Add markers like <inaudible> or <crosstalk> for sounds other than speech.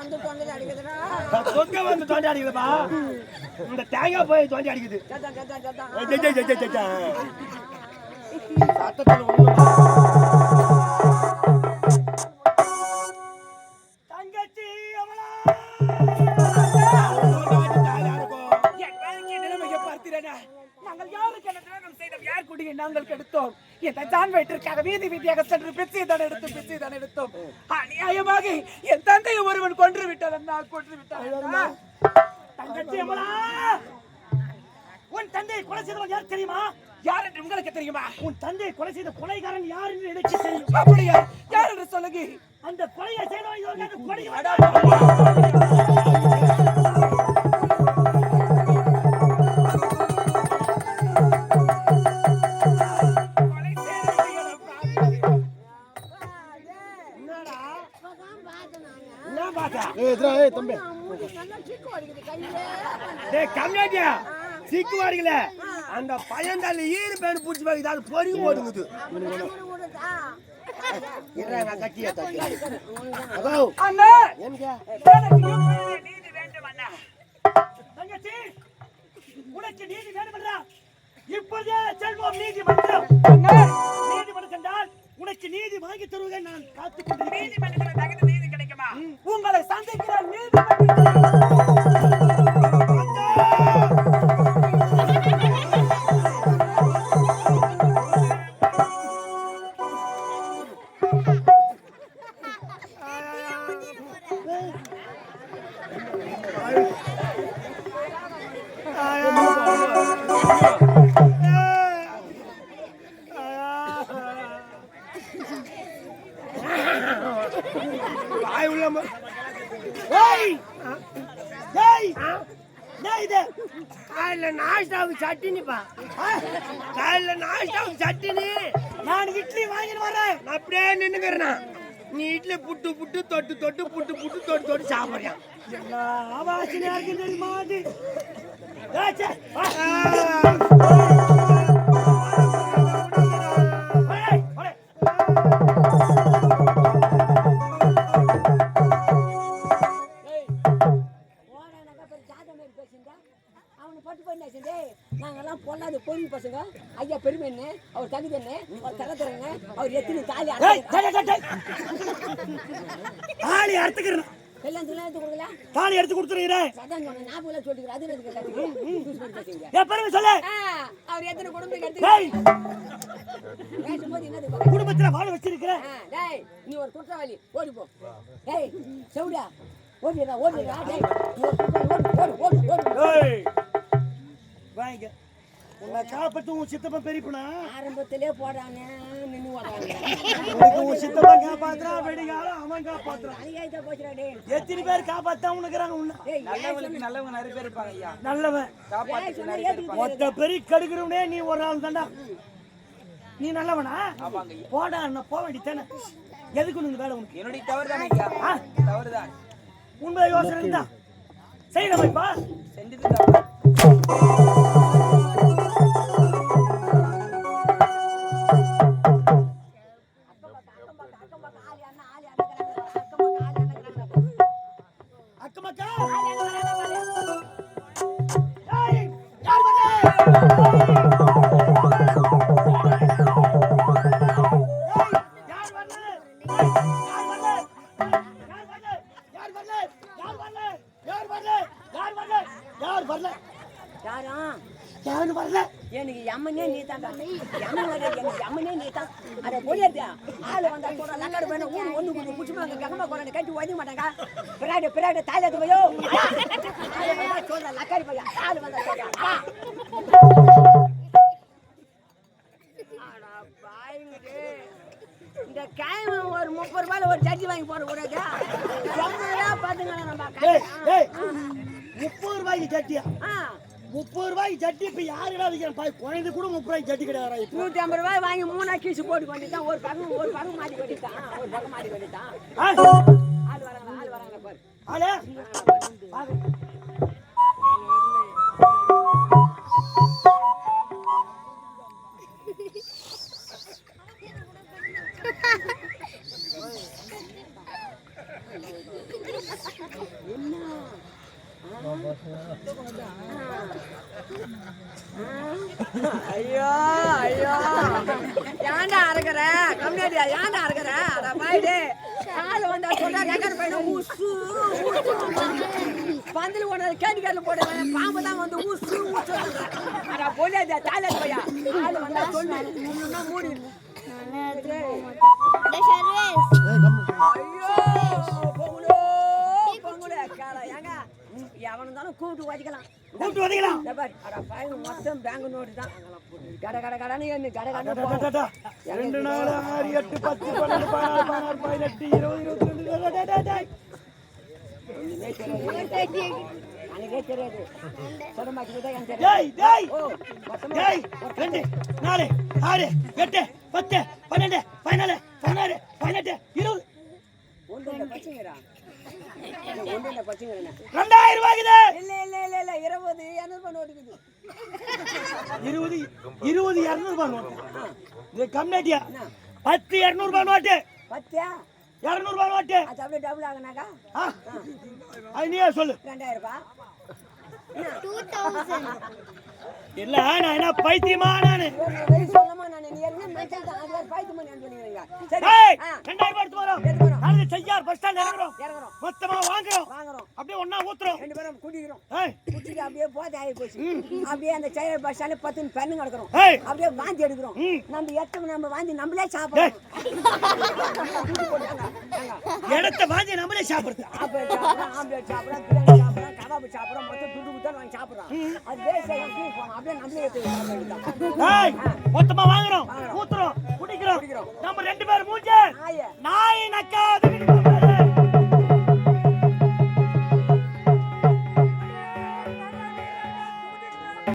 வந்து தோண்டி அடிக்குதுடா. சொக்க வந்து தோண்டி அடிக்குதுப்பா. இந்த தேங்காய் போய் தோண்டி அடிக்குது. சத்தத்தில் ஒன்று இந்த தான் வயிற்றிற்காக வீதி வீதியாக சென்று பிச்சை தான் எடுத்து பிச்சை தான் எடுத்தோம். அநியாயமாக என் தந்தையை ஒருவன் கொன்று விட்டான் நான் கொன்று விட்டான் தங்கச்சி அவளா உன் தந்தையை கொலை செய்தவன் யார் தெரியுமா? யார் என்று உங்களுக்கு தெரியுமா? உன் தந்தையை கொலை செய்த கொலைகாரன் யார் என்று எனக்கு தெரியும். அப்படியா? யார் என்று சொல்லுங்க. அந்த கொலையை செய்தவன் கொலை கம்பு டேய் கம்மியாட்டியா சிக்கு வாரிங்கள அந்த பயந்தால ஈரு பேன் பிடிச்சி பாக்குது அது பொறி ஓடுங்குது. உனக்கு நீதி வேண்டுமென்றா? இப்போதே செல்வோம் நீதிமன்றம். நீதிமன்றம் சென்றால் உனக்கு நீதி வாங்கி தருவதை நான் காத்துக் உங்களை சந்திக்கிற நீதிபதி. வாய் உள்ள ம- டேய் இது! காலைல நாஷ்டாவுக்கு சட்டினிப்பா. காலைல நாஷ்டாவுக்கு சட்டினி. நான் இட்லி வாங்கிட்டு வரேன் நான் அப்படியே நின்னுக்கிறேன். நீ இட்லி புட்டு புட்டு தொட்டு தொட்டு புட்டு புட்டு தொட்டு தொட்டு சாப்பிடுறியான் எல்லா வாசனையா இருக்கு தெரியுமா அது? அவன் பேசியிருந்தா அவனை பட்டு பண்ணியாச்சு டே நாங்கெல்லாம் பொல்லாத கோவில் பசங்க. ஐயா பெருமை என்ன? அவர் தகுதி என்ன? அவர் தலை தரங்க அவர் எத்தனை தாலி தாலி அறுத்துக்கிறேன் கல்யாணம் கொடுக்கல? தாலி எடுத்து கொடுத்துறீங்களே அதான் சொன்ன ஞாபகம் அது எனக்கு என் பெருமை சொல்ல. அவர் எத்தனை குடும்பத்துல வாழ வச்சிருக்கிற டேய் நீ ஒரு குற்றவாளி. ஓடி போ. டேய் செவுடா. ஓடிடா ஓடிடா டேய் நீ ஒரு குற்றவாளி ஓடு ஓடு ஓடு ஓடு ஏய் வாங்க. உன்னை காப்பாத்து உன் சித்தப்பன் பெரியப்பனா? ஆரம்பத்திலே போடானே நின்று ஓடுறாங்க உனக்கு உன் சித்தப்பன் காப்பாத்துறான் வெடிகாலம் அவன் காப்பாத்துறான். அநியாயத்தை போச்சுடா டேய்? எத்தனை பேர் காப்பாத்தா உனக்குறாங்க உன்ன? நல்லவங்களுக்கு நல்லவங்க நிறைய பேர் இருப்பாங்க ஐயா. நல்லவன். மொத்த பெரிய கடுக்கிறவனே நீ ஒரு ஆள் தாண்டா நீ நல்லவனா? போடா நான் போக வேண்டியதானே எதுக்கு உனக்கு வேலை உனக்கு? என்னுடைய தவறு தானே ஐயா. ஆ? தவறு தான் உண்மை யோசனை இருந்தா செய்யணும்ப்பா செஞ்சது எனக்கு எம்மனே நீ தான் எம்மன் நீ தான் அட போயிடுதா ஆளு வந்தா கூட லக்காடு பண்ண ஊரு ஒண்ணு கொஞ்சம் குச்சிமாங்க ககமா கொண்டு கட்டி ஒதுங்க மாட்டாங்க. பிராடு பிராடு தாயத்து போயோ. சொல்ற லக்காடி போய் ஆளு வந்தா இந்த காயம் ஒரு முப்பது ரூபாயில ஒரு சட்டி வாங்கி போட கூடாது எவ்வளோ பாத்துங்க நம்ம ஏய், ஏய், முப்பது ரூபாய்க்கு சட்டியா முப்பது ரூபாய்க்கு சட்டி இப்ப யாருடா விற்கிறான் பாய் குழந்தை கூட முப்பது ரூபாய்க்கு சட்டி கிடையாது இப்போ. நூத்தி ஐம்பது ரூபாய் வாங்கி மூணா கீசு போட்டு கொண்டுட்டான். ஒரு பக்கம் ஒரு பக்கம் மாட்டி கொண்டுட்டான். ஒரு பக்கம் மாட்டி கொண்டுட்டான்? ஆள் வராங்க ஆள் வராங்க பாரு. ஆளே. ஐயோ ஐயோ. ஏன்டா அறுக்கிற? கம்மியாடியா ஏன்டா அறுக்கிற? அட பாய்டு ஆள் வந்தா சொல்றா ரெக்கார்ட் பண்ண ஊசு பந்தில் ஒன்று கேணிக்காரில் போடுவேன் பாம்பு தான் வந்து ஊசு ஊசு அட போலியாதியா தாலே பையா? ஆள் வந்தா சொல்லு. இல்லைன்னா மூடி. ஐயோ பொங்கலோ பொங்கலோ கால. ஏங்க எவனும் தானே கூப்பிட்டு வச்சுக்கலாம் கூப்பிட்டு வந்தீங்களா மொத்தம் பேங்க் நோட்டு தான் கட கட கடன்னு எண்ணு, கட கடன்னு டா, போ. டா, டா. ரெண்டு நாலு ஆறு எட்டு பத்து பன்னெண்டு பதினாறு பதினாறு பதினெட்டு இருபது இருபத்தி ரெண்டு டா, டா, டா, டா. ஒண்ணுமே தெரியாது. எனக்கே தெரியாது சொடமாக்கிட்டு தான் எனக்கு தெரியாது. டேய் டேய் ஓ, மொத்தமா டேய் ரெண்டு நாலு ஆறு எட்டு பத்து பன்னெண்டு பதினாலு பதினாறு பதினெட்டு இருபது ரெண்டாயிரம் ரூபாய்க்குது இல்ல இல்ல இல்ல இல்ல இருபது இரநூறுபா நோட்டுக்குது இருபது இருபது இரநூறுபா நோட்டு. இது கம்யூனிட்டியா? பத்து இரநூறுபா நோட்டு. பத்தியா? இரநூறுபா நோட்டு. அது அப்படியே டபுள் ஆகுனாக்கா? அது நீயே சொல்லு. ரெண்டாயிரம் ரூபாய் இல்ல நான் என்ன பைத்தியமா நானு? செய்யார் பஸ் ஸ்டாண்ட் இறங்குறோம். மொத்தமா வாங்குறோம். வாங்குறோம். அப்படியே ஒண்ணா ஊத்துறோம். ரெண்டு பேரும் குடிக்கிறோம். குடிச்சிட்டு அப்படியே போதை ஆகி போச்சு. அப்படியே அந்த செயல் பஸ் ஸ்டாண்ட்ல பத்து பெண்ணு கிடக்குறோம். அப்படியே வாந்தி எடுக்கிறோம். நம்ம எத்தனை நம்ம வாந்தி நம்மளே சாப்பிடுறோம் இடத்த <laughs> வாங்கி நம்மளே சாப்பிடுறோம், சாப்பிடுறோம், சாப்பிடுறோம், கபாபு சாப்பிடுறோம், மொத்தம் துண்டு குத்தான் வாங்கி சாப்பிடுறோம். அது தூக்கி போடணும். அப்படியே நம்மளே எடுத்து மொத்தமா வாங்குறோம். ஊத்துறோம் குடிக்கிறோம். நம்ம ரெண்டு பேரும் மூஞ்சே நாயே. நாய் நக்காத